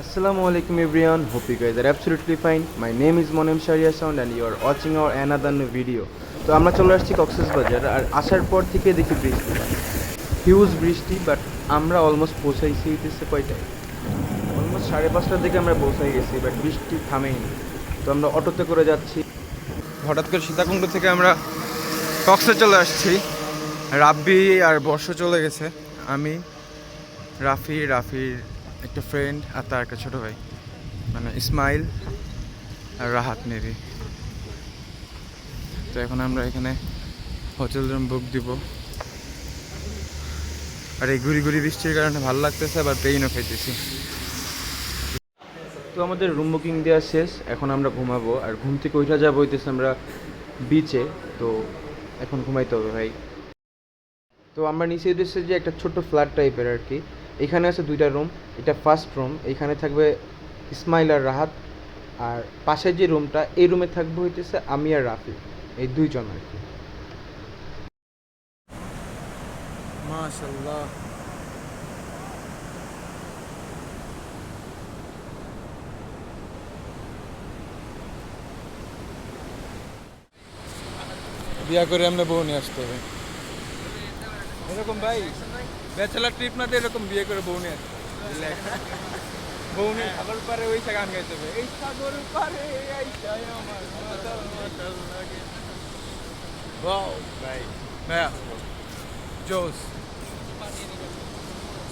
Assalamu alaikum everyone, hope you guys are absolutely fine. My name is Monem Sharia Sound and you are watching our video. তো আমরা চলে আসছি কক্সেস বাজার আর আসার পর থেকে দেখি বৃষ্টি। হিউজ বৃষ্টি বাট আমরা অলমোস্ট পৌঁছাইছি হইতেছে কয়টায়? অলমোস্ট সাড়ে পাঁচটার দিকে আমরা পৌঁছাই গেছি বাট বৃষ্টি থামেইনি। তো আমরা অটোতে করে যাচ্ছি। হঠাৎ করে সীতাকুণ্ড থেকে আমরা কক্সে চলে আসছি। রাব্বি আর বর্ষ চলে গেছে। আমি রাফি রাফির একটা ফ্রেন্ড আর তার একটা ছোটো ভাই। মানে ইসমাইল আর রাহাত মেবি। তো এখন আমরা এখানে হোটেল রুম বুক দিব। আর এই ঘুরি ঘুরি বৃষ্টির কারণে ভালো লাগতেছে, আবার পেইনও খাইতেছি। তো আমাদের রুম বুকিং দেওয়া শেষ, এখন আমরা ঘুমাবো। আর ঘুম থেকে ওইটা যাব হইতেছে আমরা বিচে তো এখন ঘুমাইতে হবে ভাই। তো আমরা নিচে উদ্দেশ্যে যে একটা ছোট্ট ফ্ল্যাট টাইপের আর কি। এখানে আছে দুইটা রুম এটা ফার্স্ট রুম এখানে থাকবে ইসমাইল আর রাহাত আর পাশের যে রুমটা এই রুমে থাকবে হইতেছে আমি আর রাফি, এই দুইজন আর কি। বিয়া করে আমরা বউ নিয়ে আসতে হবে। এরকম ভাই? ব্যাচেলার ট্রিপ না দিয়ে এরকম বিয়ে করে বউ নিয়ে আসতে হবে। বুঝলে? বউ নিয়ে সাগর পারে ওই গান গাইতে হবে এই সাগর পারে আইসায় আমার মাতাল মাতাল লাগে ওয়াও ভাই ভাইয়া জোস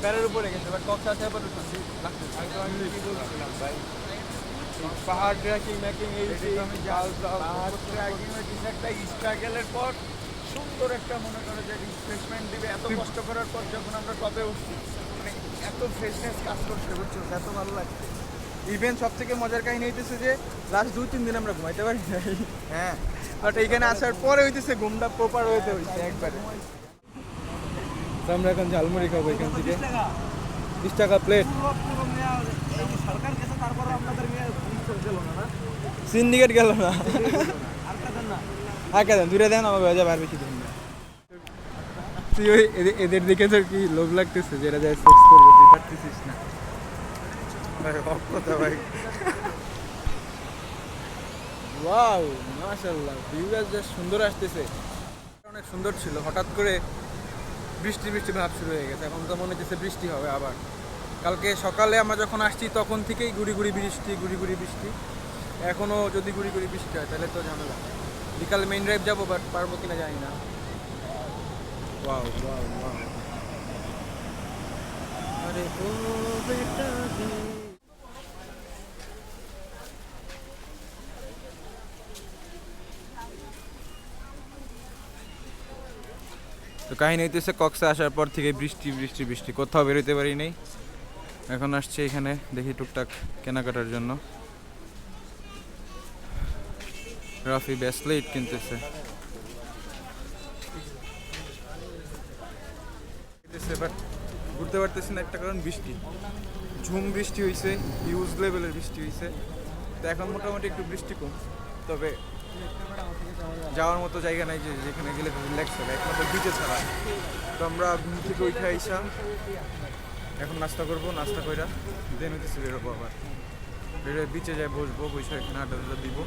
প্যারের উপরে গেছে বাট কক্স আছে আবার শান্তি লাগতেছে আমি তো আমি কি বলছিলাম ভাই পাহাড় ট্রেকিং ম্যাকিং এই সেই আমি জাল জাল পাহাড় ট্রেকিং এর কিছু একটা স্ট্রাগলের পর সুন্দর একটা মনে করো যে রিফ্রেশমেন্ট দিবে এত কষ্ট করার পর যখন আমরা টপে উঠছি মানে এত ফ্রেশনেস কাজ করছে বুঝছ? এত ভালো লাগছে। ইভেন সব থেকে মজার কাহিনী হইতেছে যে লাস্ট দুই তিন দিন আমরা ঘুমাইতে পারি নাই। হ্যাঁ। বাট এইখানে আসার পরে হইতেছে ঘুমটা প্রপার হইতে হইছে একবারে। তো আমরা এখন ঝালমুড়ি খাব এখান থেকে। বিশ টাকা প্লেট সিন্ডিকেট গেল না। আর কেন দূরে দেন আমাকে বাজা বার বেশি দিন। তুই ওই এদের- এদের দিকে তোর কি লোভ লাগতেছে যেটা যায় সেক্স করব তুই পারতেছিস না? ভাই অক্ষতা ভাই। ওয়াও মাশাআল্লাহ ভিউটা জাস্ট সুন্দর আসতেছে। অনেক সুন্দর ছিল হঠাৎ করে বৃষ্টি বৃষ্টি ভাব শুরু হয়ে গেছে। এখন তো মনে হচ্ছে বৃষ্টি হবে আবার। কালকে সকালে আমরা যখন আসছি তখন থেকেই গুড়ি গুড়ি বৃষ্টি গুড়ি গুড়ি বৃষ্টি। এখনও যদি গুড়ি গুড়ি বৃষ্টি হয় তাহলে তো ঝামেলা। বিকালে মেইন ড্রাইভ যাব বাট পারব কিনা জানি না। ওয়াও ওয়াও ওয়াও আরে ও বেটা। তো কাহিনী হইতেছে কক্সে আসার পর থেকে বৃষ্টি বৃষ্টি বৃষ্টি। কোথাও বেরোতে পারি নাই। এখন আসছে এখানে দেখি টুকটাক কেনাকাটার জন্য। রাফি ব্যাসলেট কিনতেছে। ঘুরতে পারতেছি না একটা কারণ বৃষ্টি। ঝুম বৃষ্টি হয়েছে হিউজ লেভেলের বৃষ্টি হয়েছে তো এখন মোটামুটি একটু বৃষ্টি কম। তবে যাওয়ার মতো জায়গা নাই যে যেখানে গেলে রিল্যাক্স হবে। একমাত্র বিচে ছাড়া। তো আমরা ঘুম থেকে উঠে আইসা এখন নাস্তা করব, নাস্তা কইরা দেন হইতেছে বেরোবো আবার। বেরোয় বিচে যাই বসবো, বসে এখানে আড্ডা দিব।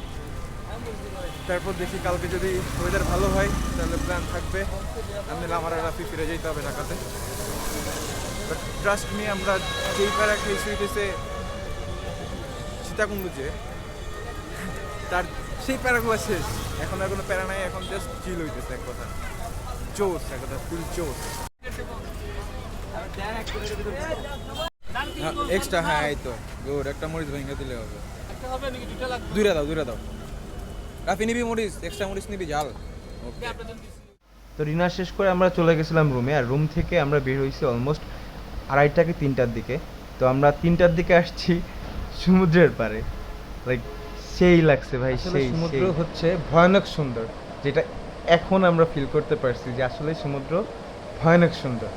তারপর দেখি কালকে যদি ওয়েদার ভালো হয় তাহলে প্ল্যান থাকবে। আমি আমার রাফি ফিরে যেতে হবে ঢাকাতে। বাট ট্রাস্ট নিয়ে আমরা যেই প্যারা খেয়েছি হইতেছে সীতাকুণ্ড যে তার সেই প্যারাগুলো শেষ। এখন আর কোনো প্যারা নাই এখন জাস্ট চিল হইতেছে এক কথা চোস এক কথা ফুল চোস এক্সট্রা হ্যাঁ এই তো। গুড একটা মরিচ ভেঙে দিলে হবে। দুইটা দাও দুইটা দাও। রাফি নিবি মরিচ এক্সট্রা মরিচ নিবি জাল তো ডিনার শেষ করে আমরা চলে গেছিলাম রুমে আর রুম থেকে আমরা বের হয়েছি অলমোস্ট আড়াইটা কি তিনটার দিকে। তো আমরা তিনটার দিকে আসছি সমুদ্রের পাড়ে। লাইক সেই লাগছে ভাই সেই সমুদ্র হচ্ছে ভয়ানক সুন্দর। যেটা এখন আমরা ফিল করতে পারছি যে আসলে সমুদ্র ভয়ানক সুন্দর।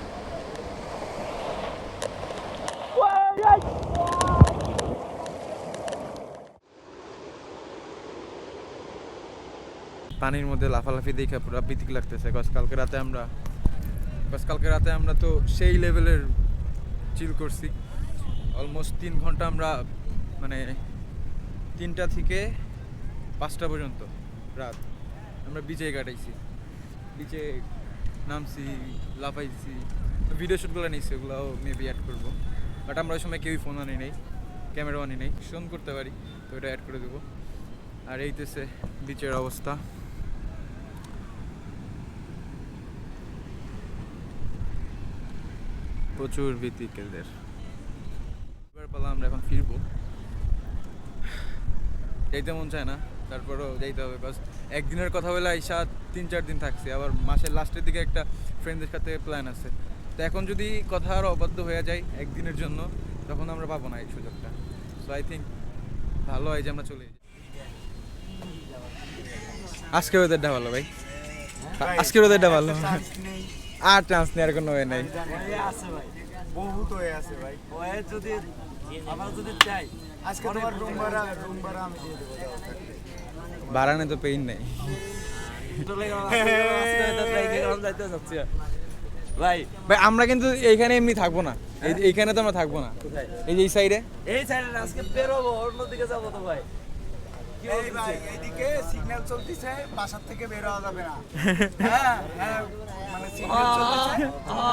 পানির মধ্যে লাফালাফি দেখে পুরো বিতিক লাগতেছে। গজ কালকে রাতে আমরা গজ কালকে রাতে আমরা তো সেই লেভেলের চিল করছি। অলমোস্ট তিন ঘণ্টা আমরা মানে তিনটা থেকে পাঁচটা পর্যন্ত রাত আমরা বিচে কাটাইছি। বিচে নামছি, লাফাইছি। ভিডিও শ্যুটগুলো নিয়েছি ওগুলোও মেবি অ্যাড করব। বাট আমরা ওই সময় কেউই ফোন আনি নেই ক্যামেরাও আনি নেই। ফোন করতে পারি, তো এটা অ্যাড করে দেবো। আর এইতেছে বিচের অবস্থা। প্রচুর ভীতিকেলদের এবার পালা আমরা এখন ফিরবো। যাইতে মন চায় না, তারপরও যাইতে হবে। বাস একদিনের কথা বলে আইসা তিন চার দিন থাকছি, আবার মাসের লাস্টের দিকে একটা ফ্রেন্ডদের সাথে প্ল্যান আছে। তো এখন যদি কথা আরও অবাধ্য হয়ে যায় একদিনের জন্য, তখন আমরা পাবো না এই সুযোগটা। সো আই থিঙ্ক ভালো হয় যে আমরা চলে যাই আজকে ওদেরটা ভালো, ভাই। আজকের ওদেরটা ভালো। আর চান্স নেওয়ার কোনো ওয়ে নাই। বহুত হয়ে আছে ভাই ওয়ে যদি আমরা যদি চাই আজকে তোমার রুম ভাড়া রুম ভাড়া আমি দিয়ে দেবো থাকলে। তো পেইন নাই। ভাই ভাই আমরা কিন্তু এইখানে এমনি থাকব না। এই- এইখানে তো আমরা থাকব না। এই যে এই সাইডে এই সাইডে আজকে বেরোবো, অন্যদিকে যাব তো ভাই। এই ভাই এইদিকে সিগন্যাল চলতেছে বাসার থেকে বের হওয়া যাবে না। হ্যাঁ হ্যাঁ মানে সিগন্যাল চলতেছে।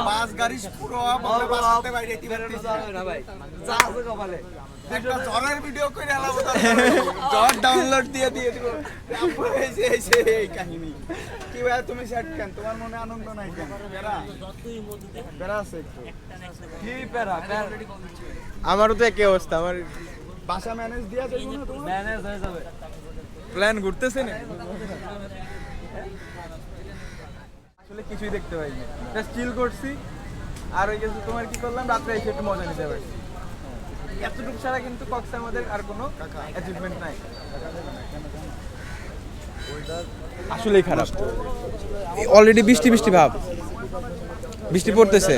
বাস গাড়ি পুরো বলে বাসাতে বাইরে যেতে বেরোনো না ভাই। চা আছে কপালে। একটা জ্বরের ভিডিও করে আলাবো জ্বর ডাউনলোড দিয়ে দিয়ে দিব। এই যে এই যে এই কাহিনী। কি ভাই তুমি সেট কেন? তোমার মনে আনন্দ নাই কেন? আছে কি আমারও তো একই অবস্থা। আমার বাসা ম্যানেজ দিয়া দেবো না তোমার? ম্যানেজ হয়ে যাবে। প্ল্যান ঘুরতেছে না আসলে কিছুই দেখতে পাইনি। জাস্ট চিল করছি। আর ওই গেছে তোমার কি করলাম রাত্রে এসে একটু মজা নিতে পারছি। এতটুকু ছাড়া কিন্তু কক্সে আমাদের আর কোনো অ্যাচিভমেন্ট নাই। আসলেই খারাপ। অলরেডি বৃষ্টি বৃষ্টি ভাব। বৃষ্টি পড়তেছে।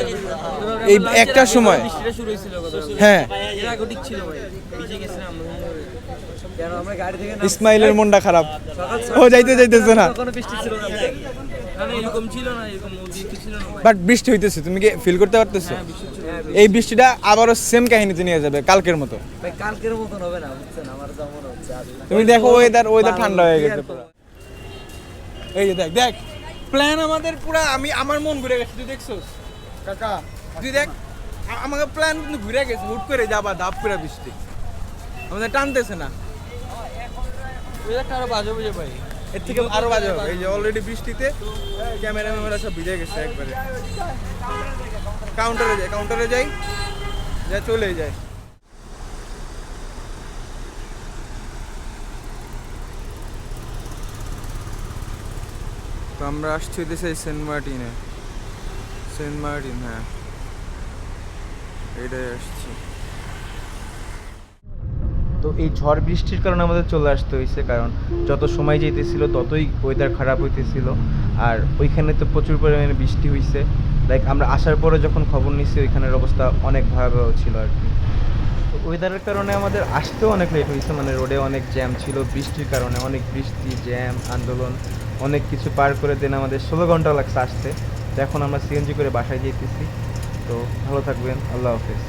এই একটার সময়। বৃষ্টিটা শুরু হয়েছিল হ্যাঁ। ইসমাইলের মনটা খারাপ। ও যাইতে যাইতেছে না। কোনো বৃষ্টি ছিল না। মানে এরকম ছিল না এরকম বৃষ্টি ছিল না। ভাই। বাট বৃষ্টি হইতেছে তুমি কি ফিল করতে পারতেছো? হ্যাঁ। হ্যাঁ, এই বৃষ্টিটা আবারও সেম কাহিনীতে নিয়ে যাবে কালকের মতো। কালকের মতন হবে না বুঝছেন? আমার হচ্ছে তুমি দেখো ওয়েদার ওয়েদার ঠান্ডা হয়ে গেছে পুরো। এই যে দেখ দেখ প্ল্যান আমাদের পুরো আমি আমার মন ঘুরে গেছে তুই দেখছস কাকা তুই দেখ আমাকে প্ল্যান কিন্তু ঘুরে গেছে হুট করে যাবা ধাপ করে বৃষ্টি। আমাদের টানতেছে না। আরও বাজে বুঝে ভাই। এর থেকে আরও বাজে হবে। এই যে অলরেডি বৃষ্টিতে ক্যামেরা ম্যামেরা সব ভিজে গেছে একবারে। কাউন্টারে যাই কাউন্টারে যাই যা চলে যায়। তো আমরা আসছি দেশে সেন্ট মার্টিনে সেন্ট মার্টিন হ্যাঁ। এটাই আসছি। তো এই ঝড় বৃষ্টির কারণে আমাদের চলে আসতে হয়েছে, কারণ যত সময় যেতেছিল ততই ওয়েদার খারাপ হইতেছিল। আর ওইখানে তো প্রচুর পরিমাণে বৃষ্টি হয়েছে লাইক আমরা আসার পরে যখন খবর নিচ্ছি ওইখানের অবস্থা অনেক ভয়াবহ ছিল আর কি। ওয়েদারের কারণে আমাদের আসতেও অনেক লেট হয়েছে মানে রোডে অনেক জ্যাম ছিল, বৃষ্টির কারণে অনেক বৃষ্টি জ্যাম আন্দোলন, অনেক কিছু পার করে দেন আমাদের ষোলো ঘণ্টা লাগছে আসতে। তো এখন আমরা সিএনজি করে বাসায় যেতেছি তো ভালো থাকবেন, আল্লাহ হাফেজ।